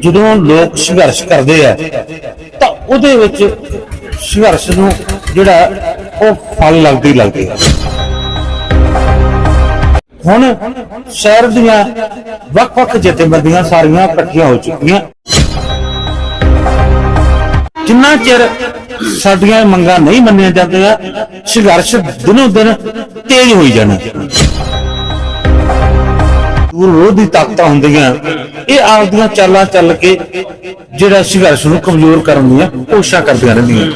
ਜਦੋਂ ਲੋਕ ਸੰਘਰਸ਼ ਕਰਦੇ ਆ, ਤਾਂ ਉਹਦੇ ਵਿੱਚ ਸੰਘਰਸ਼ ਨੂੰ ਜਿਹੜਾ ਉਹ ਫਲ ਲੱਗਦੀ ਲੱਗਦੀ ਆ। ਹੁਣ ਸ਼ਹਿਰ ਦੀਆਂ ਵੱਖ-ਵੱਖ ਜਥੇਬੰਦੀਆਂ ਸਾਰੀਆਂ ਇਕੱਠੀਆਂ ਹੋ ਚੁੱਕੀਆਂ। ਜਿੰਨਾ ਚਿਰ ਸਾਡੀਆਂ ਮੰਗਾਂ ਨਹੀਂ ਮੰਨੀਆਂ ਜਾਂਦੀਆਂ, ਸੰਘਰਸ਼ ਦਿਨੋਂ ਦਿਨ ਤੇਜ਼ ਹੋਈ ਜਾਣਾ। ਦੂਰ ਵਿਰੋਧੀ ਤਾਕਤਾਂ ਹੁੰਦੀਆਂ। ਇਹ ਆਪਦੀਆਂ ਚਾਲਾਂ ਚੱਲ ਕੇ ਜਿਹੜਾ ਸੰਘਰਸ਼ ਨੂੰ ਕਮਜ਼ੋਰ ਕਰਨ ਦੀਆਂ ਕੋਸ਼ਿਸ਼ਾਂ ਕਰਦੀਆਂ ਰਹਿੰਦੀਆਂ।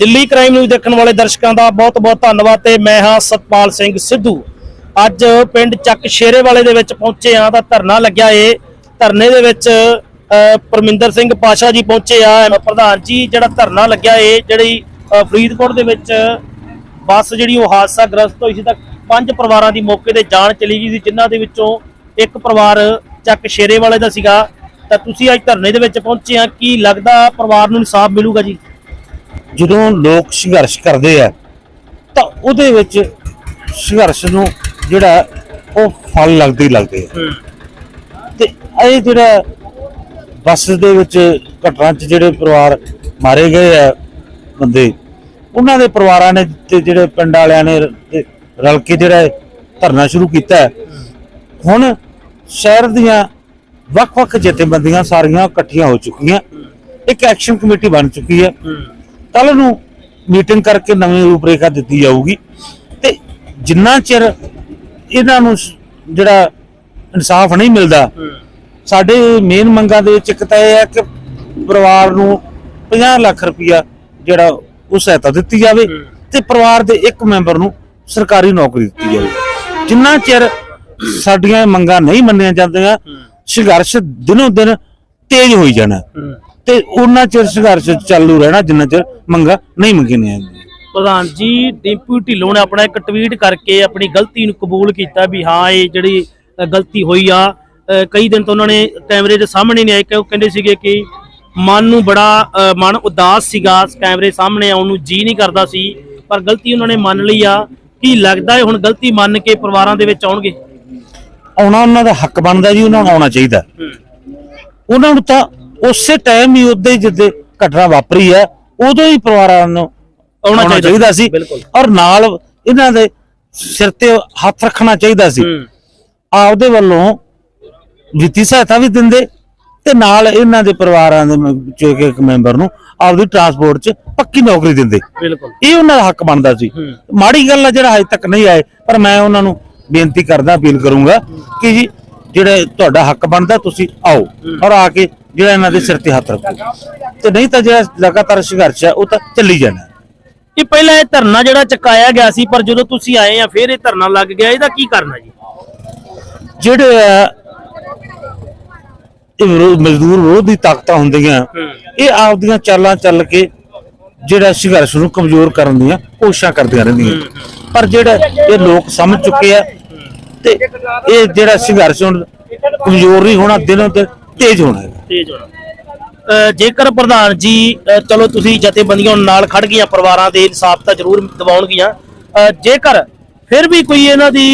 ਦਿੱਲੀ ਕ੍ਰਾਈਮ ਨਿਊਜ਼ ਦੇਖਣ ਵਾਲੇ ਦਰਸ਼ਕਾਂ ਦਾ ਬਹੁਤ-ਬਹੁਤ ਧੰਨਵਾਦ ਤੇ ਮੈਂ ਹਾਂ ਸਤਪਾਲ ਸਿੰਘ ਸਿੱਧੂ। ਅੱਜ ਪਿੰਡ ਚੱਕ ਸ਼ੇਰੇ ਵਾਲੇ ਦੇ ਵਿੱਚ ਪਹੁੰਚੇ ਆ ਤਾਂ ਧਰਨਾ ਲੱਗਿਆ ਏ। ਧਰਨੇ ਦੇ ਵਿੱਚ ਅ, ਪਰਮਿੰਦਰ ਸਿੰਘ ਪਾਸ਼ਾ ਜੀ ਪਹੁੰਚੇ ਆ। ਪ੍ਰਧਾਨ ਜੀ ਜਿਹੜਾ ਧਰਨਾ ਲੱਗਿਆ ਏ ਜਿਹੜੀ ਫਰੀਦਕੋਟ ਦੇ ਵਿੱਚ ਬੱਸ ਜਿਹੜੀ ਉਹ ਹਾਦਸਾ ਗ੍ਰਸਤ ਹੋਈ ਸੀ ਤਾਂ ਪੰਜ ਪਰਿਵਾਰਾਂ ਦੀ ਮੌਕੇ ਤੇ ਜਾਨ ਚਲੀ ਗਈ ਸੀ ਜਿਨ੍ਹਾਂ ਦੇ ਵਿੱਚੋਂ ਇੱਕ ਪਰਿਵਾਰ ਚੱਕ ਸ਼ੇਰੇ ਵਾਲੇ ਦਾ ਸੀਗਾ। ਤਾਂ ਤੁਸੀਂ ਅੱਜ ਧਰਨੇ ਦੇ ਵਿੱਚ ਪਹੁੰਚੇ ਆ ਕੀ ਲੱਗਦਾ ਪਰਿਵਾਰ ਨੂੰ ਇਨਸਾਫ ਮਿਲੂਗਾ ਜੀ? ਜਦੋਂ ਲੋਕ ਸੰਘਰਸ਼ ਕਰਦੇ ਆ ਤਾਂ ਉਹਦੇ ਵਿੱਚ ਸੰਘਰਸ਼ ਨੂੰ ਜਿਹੜਾ ਉਹ ਫਲ ਲੱਗਦੇ ਹੀ ਲੱਗਦੇ ਆ। ਤੇ ਇਹ ਜਿਹੜਾ ਬੱਸ ਦੇ ਵਿੱਚ ਘਟਨਾ 'ਚ ਜਿਹੜੇ ਪਰਿਵਾਰ ਮਾਰੇ ਗਏ ਆ ਬੰਦੇ ਉਹਨਾਂ ਦੇ ਪਰਿਵਾਰਾਂ ਨੇ ਤੇ ਜਿਹੜੇ ਪਿੰਡ ਵਾਲਿਆਂ ਨੇ ਰਲ ਕੇ ਜਿਹੜਾ ਇਹ ਧਰਨਾ ਸ਼ੁਰੂ ਕੀਤਾ ਹੁਣ ਸ਼ਹਿਰ ਦੀਆਂ ਵੱਖ-ਵੱਖ ਜਥੇਬੰਦੀਆਂ ਸਾਰੀਆਂ ਇਕੱਠੀਆਂ ਹੋ ਚੁੱਕੀਆਂ। ਇੱਕ ਐਕਸ਼ਨ ਕਮੇਟੀ ਬਣ ਚੁੱਕੀ ਹੈ। ਕੱਲ ਨੂੰ ਮੀਟਿੰਗ ਕਰਕੇ ਨਵੀਂ ਰੂਪਰੇਖਾ ਦਿੱਤੀ ਜਾਊਗੀ। ਤੇ ਜਿੰਨਾ ਚਿਰ ਇਹਨਾਂ ਨੂੰ ਜਿਹੜਾ ਇਨਸਾਫ ਨਹੀਂ ਮਿਲਦਾ, ਸਾਡੇ ਮੇਨ ਮੰਗਾਂ ਦੇ ਵਿੱਚ ਇੱਕ ਤਾਂ ਇਹ ਹੈ ਕਿ ਪਰਿਵਾਰ ਨੂੰ 50 ਲੱਖ ਰੁਪਇਆ ਜਿਹੜਾ ਉਹ ਸਹਾਇਤਾ ਦਿੱਤੀ ਜਾਵੇ ਤੇ ਪਰਿਵਾਰ ਦੇ ਇੱਕ ਮੈਂਬਰ ਨੂੰ ਸਰਕਾਰੀ ਨੌਕਰੀ ਦਿੱਤੀ ਜਾਵੇ। ਜਿੰਨਾ ਚਿਰ ਸਾਡੀਆਂ ਮੰਗਾਂ ਨਹੀਂ ਮੰਨੀਆਂ ਜਾਂਦੀਆਂ, ਸੰਘਰਸ਼ ਦਿਨੋਂ ਦਿਨ ਤੇਜ਼ ਹੋਈ ਜਾਣਾ। ਤੇ ਉਹਨਾਂ ਚਿਰ ਸੰਘਰਸ਼ ਚਾਲੂ ਰਹਿਣਾ, ਜਿੰਨਾ ਚਿਰ ਮੰਗਾਂ ਨਹੀਂ ਮੰਗੀਆਂ ਜਾਂਦੀਆਂ। ਪ੍ਰਧਾਨ ਜੀ, ਡਿੰਪੂ ਢਿੱਲੋਂ ਨੇ ਆਪਣਾ ਇੱਕ ਟਵੀਟ ਕਰਕੇ ਆਪਣੀ ਗਲਤੀ ਨੂੰ ਕਬੂਲ ਕੀਤਾ ਵੀ ਹਾਂ, ਇਹ ਜਿਹੜੀ ਗਲਤੀ ਹੋਈ ਆ। ਕਈ ਦਿਨ ਤੋਂ ਉਹਨਾਂ ਨੇ ਕੈਮਰੇ ਦੇ ਸਾਹਮਣੇ ਨਹੀਂ ਆਏ ਕਿ ਉਹ ਕਹਿੰਦੇ ਸੀਗੇ ਕਿ ਮਨ ਨੂੰ ਬੜਾ ਮਨ ਉਦਾਸ ਸੀਗਾ। ਕੈਮਰੇ ਸਾਹਮਣੇ ਆਉਣ ਨੂੰ ਜੀ ਨਹੀਂ ਕਰਦਾ ਸੀ, ਪਰ ਗਲਤੀ ਉਹਨਾਂ ਨੇ ਮੰਨ ਲਈ ਆ। ਕੀ ਲੱਗਦਾ ਹੈ ਹੁਣ ਗਲਤੀ ਮੰਨ ਕੇ ਪਰਿਵਾਰਾਂ ਦੇ ਵਿੱਚ ਆਉਣਗੇ? ਆਉਣਾ ਉਹਨਾਂ ਦਾ ਹੱਕ ਬਣਦਾ ਜੀ ਉਹਨਾਂ ਨੂੰ ਆਉਣਾ ਚਾਹੀਦਾ। ਉਹਨਾਂ ਨੂੰ ਤਾਂ ਉਸੇ ਟਾਈਮ ਹੀ ਹੀ ਜਿੱਦੇ ਘਟਨਾ ਵਾਪਰੀ ਹੈ ਉਦੋਂ ਹੀ ਪਰਿਵਾਰਾਂ ਨੂੰ ਆਉਣਾ ਚਾਹੀਦਾ ਸੀ। ਔਰ ਨਾਲ ਇਹਨਾਂ ਦੇ ਸਿਰ ਤੇ ਹੱਥ ਰੱਖਣਾ ਚਾਹੀਦਾ ਸੀ। ਆਪਦੇ ਵੱਲੋਂ ਵਿੱਤੀ ਸਹਾਇਤਾ ਵੀ ਦਿੰਦੇ ਤੇ ਨਾਲ ਇਹਨਾਂ ਦੇ ਪਰਿਵਾਰਾਂ ਦੇ ਮ- ਚੋਂ ਇੱਕ ਇੱਕ ਮੈਂਬਰ ਨੂੰ ਆਪਦੀ ਟਰਾਂਸਪੋਰਟ 'ਚ ਪੱਕੀ ਨੌਕਰੀ ਦਿੰਦੇ। ਬਿਲਕੁਲ। ਇਹ ਉਹਨਾਂ ਦਾ ਹੱਕ ਬਣਦਾ ਸੀ। ਮਾੜੀ ਗੱਲ ਆ ਜਿਹੜਾ ਹਜੇ ਤੱਕ ਨਹੀਂ ਆਏ ਪਰ ਮੈਂ ਉਹਨਾਂ ਨੂੰ ਬੇਨਤੀ ਕਰਦਾ ਅਪੀਲ ਕਰੂੰਗਾ ਕਿ ਜੀ ਜਿਹੜਾ ਤੁਹਾਡਾ ਹੱਕ ਬਣਦਾ ਤੁਸੀਂ ਆਓ ਔਰ ਆ ਕੇ ਜਿਹੜਾ ਇਹਨਾਂ ਦੇ ਸਿਰ ਤੇ ਹੱਥ ਰੱਖੋ। ਤੇ ਨਹੀਂ ਤਾਂ ਜਿਹੜਾ ਲਗਾਤਾਰ ਸੰਘਰਸ਼ ਹੈ ਉਹ ਤਾਂ ਚੱਲੀ ਜਾਣਾ। ਇਹ ਪਹਿਲਾਂ ਇਹ ਧਰਨਾ ਜਿਹੜਾ ਚੁਕਾਇਆ ਗਿਆ ਸੀ ਪਰ ਜਦੋਂ ਤੁਸੀਂ ਆਏ ਆ ਫਿਰ ਇਹ ਧਰਨਾ ਲੱਗ ਗਿਆ। ਇਹਦਾ ਕੀ ਕਰਨਾ ਜੀ? ਜਿਹੜੇ ਇਹ ਵਿਰੋਧ ਮਜ਼ਦੂਰ ਵਿਰੋਧੀ ਤਾਕਤਾਂ ਹੁੰਦੀਆਂ। ਇਹ ਆਪਦੀਆਂ ਚਾਲਾਂ ਚੱਲ ਕੇ ਜਿਹੜਾ ਸੰਘਰਸ਼ ਨੂੰ ਕਮਜ਼ੋਰ ਕਰਨ ਦੀਆਂ ਕੋਸ਼ਿਸ਼ਾਂ ਕਰਦੀਆਂ ਰਹਿੰਦੀਆਂ। ਪਰ ਜਿਹੜਾ ਇਹ ਲੋਕ ਸਮਝ ਚੁੱਕੇ ਆ ਤੇ ਇਹ ਜਿਹੜਾ ਸੰਘਰਸ਼ ਹੁਣ ਕਮਜ਼ੋਰ ਨਹੀਂ ਹੋਣਾ ਦਿਨੋਂ ਦਿਨ ਤੇਜ਼ ਹੋਣਾ ਹੈ ਤੇਜ਼ ਹੋਣਾ। ਜੇਕਰ ਪ੍ਰਧਾਨ ਜੀ ਚਲੋ ਤੁਸੀਂ ਜਥੇਬੰਦੀਆਂ ਨਾਲ ਖੜ ਗਈਆਂ ਪਰਿਵਾਰਾਂ ਦੇ ਇਨਸਾਫ ਤਾਂ ਜ਼ਰੂਰ ਦਿਵਾਉਣਗੀਆਂ। ਜੇਕਰ ਫਿਰ ਵੀ ਕੋਈ ਇਹਨਾਂ ਦੀ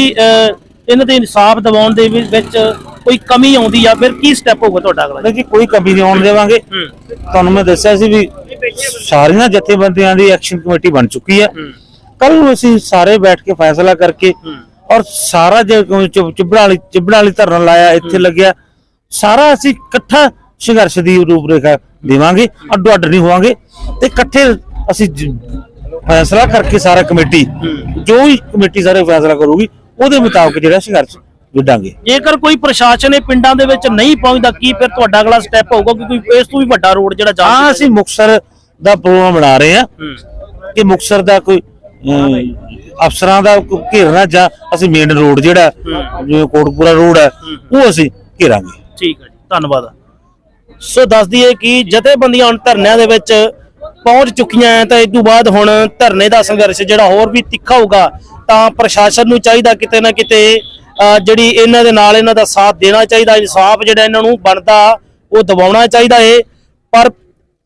ਇਹਨਾਂ ਦੇ ਇਨਸਾਫ ਦਿਵਾਉਣ ਦੇ ਵਿੱਚ ਕੋਈ ਕਮੀ ਆਉਂਦੀ ਆ ਫਿਰ ਕੀ ਸਟੈਪ ਹੋਊਗਾ ਤੁਹਾਡਾ ਅਗਲਾ ਨਹੀਂ ਜੀ ਕੋਈ ਕਮੀ ਨਹੀਂ ਆਉਣ ਦੇਵਾਂਗੇ। ਤੁਹਾਨੂੰ ਮੈਂ ਦੱਸਿਆ ਸੀ ਵੀ ਸਾਰੀਆਂ ਜਥੇਬੰਦੀਆਂ ਦੀ ਐਕਸ਼ਨ ਕਮੇਟੀ ਬਣ ਚੁੱਕੀ ਹੈ। ਕੱਲ ਨੂੰ ਅਸੀਂ ਸਾਰੇ ਬੈਠ ਕੇ ਫੈਸਲਾ ਕਰਕੇ। ਔਰ ਸਾਰਾ ਜੇ ਕੋਈ ਚੁ- ਚੁੱਭੜਾ ਵਾਲੀ ਚੁੱਭੜਾ ਵਾਲੀ ਧਰਨਾ ਲਾਇਆ ਇੱਥੇ ਲੱਗਿਆ। ਸਾਰਾ ਅਸੀਂ ਇਕੱਠਾ ਸੰਘਰਸ਼ ਦੀ ਰੂਪਰੇਖਾ ਦੇਵਾਂਗੇ ਅੱਡੋ ਅੱਡ ਨਹੀਂ ਹੋਵਾਂਗੇ। ਤੇ ਇਕੱਠੇ ਅਸੀਂ ਫੈਸਲਾ ਕਰਕੇ ਸਾਰਾ ਕਮੇਟੀ ਜੋ ਵੀ ਕਮੇਟੀ ਸਾਰੇ ਫੈਸਲਾ ਕਰੂਗੀ ਉਹਦੇ ਮੁਤਾਬਕ ਜਿਹੜਾ ਸੰਘਰਸ਼ ਵਿੱਢਾਂਗੇ। ਜੇਕਰ ਕੋਈ ਪ੍ਰਸ਼ਾਸਨ ਇਹ ਪਿੰਡਾਂ ਦੇ ਵਿੱਚ ਨਹੀਂ ਪਹੁੰਚਦਾ ਕੀ ਫਿਰ ਤੁਹਾਡਾ ਅਗਲਾ ਸਟੈਪ ਹੋਊਗਾ? ਕਿ ਕੋਈ ਇਸ ਤੋਂ ਵੀ ਵੱਡਾ ਰੋਡ ਜਿਹੜਾ ਜਾ ਹਾਂ ਅਸੀਂ ਮੁਕਸਰ ਦਾ ਪ੍ਰੋਗਰਾਮ ਬਣਾ ਰਹੇ ਹਾਂ। ਹੂੰ। ਕਿ ਮੁਕਸਰ ਦਾ ਕੋਈ ਅਫਸਰਾਂ ਦਾ ਘੇਰਨਾ ਜਾਂ ਅਸੀਂ ਮੇਨ ਰੋਡ ਜਿਹੜਾ ਜਿਵੇਂ ਕੋਟਪੂਰਾ ਰੋਡ ਹੈ ਉਹ ਅਸੀਂ ਘੇਰਾਂਗੇ। ਠੀਕ ਹੈ ਜੀ ਧੰਨਵਾਦ। ਸੋ ਦੱਸ ਦਈਏ ਕਿ ਜਥੇਬੰਦੀਆਂ ਹੁਣ ਧਰਨਿਆਂ ਦੇ ਵਿੱਚ ਪਹੁੰਚ ਚੁੱਕੀਆਂ ਤਾਂ ਇਸ ਤੋਂ ਬਾਅਦ ਹੁਣ ਧਰਨੇ ਦਾ ਸੰਘਰਸ਼ ਜਿਹੜਾ ਹੋਰ ਵੀ ਤਿੱਖਾ ਹੋਊਗਾ ਤਾਂ ਪ੍ਰਸ਼ਾਸਨ ਨੂੰ ਚਾਹੀਦਾ ਕਿਤੇ ਨਾ ਕਿਤੇ ਜਿਹੜੀ ਇਹਨਾਂ ਦੇ ਨਾਲ ਇਹਨਾਂ ਦਾ ਸਾਥ ਦੇਣਾ ਚਾਹੀਦਾ ਇਨਸਾਫ ਜਿਹੜਾ ਇਹਨਾਂ ਨੂੰ ਬਣਦਾ, ਉਹ ਦਿਵਾਉਣਾ ਚਾਹੀਦਾ ਏ ਪਰ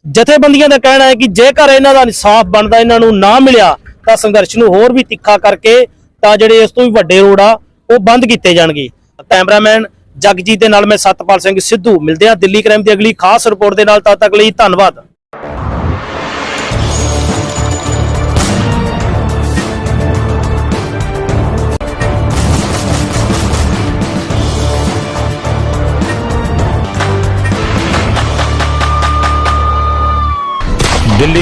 ਜਥੇਬੰਦੀਆਂ ਦਾ ਕਹਿਣਾ ਹੈ ਕਿ ਜੇਕਰ ਇਹਨਾਂ ਦਾ ਇਨਸਾਫ ਬਣਦਾ, ਇਹਨਾਂ ਨੂੰ ਨਾ ਮਿਲਿਆ, ਤਾਂ ਸੰਘਰਸ਼ ਨੂੰ ਹੋਰ ਵੀ ਤਿੱਖਾ ਕਰਕੇ ਤਾਂ ਜਿਹੜੇ ਇਸ ਤੋਂ ਵੀ ਵੱਡੇ ਰੋਡ ਆ, ਉਹ ਬੰਦ ਕੀਤੇ ਜਾਣਗੇ। ਕੈਮਰਾਮੈਨ ਜਗਜੀਤ ਦੇ ਨਾਲ ਮੈਂ ਸਤਪਾਲ ਸਿੰਘ ਸਿੱਧੂ, ਮਿਲਦੇ ਹਾਂ ਦਿੱਲੀ ਕ੍ਰਾਈਮ ਦੀ ਅਗਲੀ ਖਾਸ ਰਿਪੋਰਟ ਦੇ ਨਾਲ, ਤਦ ਤੱਕ ਲਈ ਧੰਨਵਾਦ।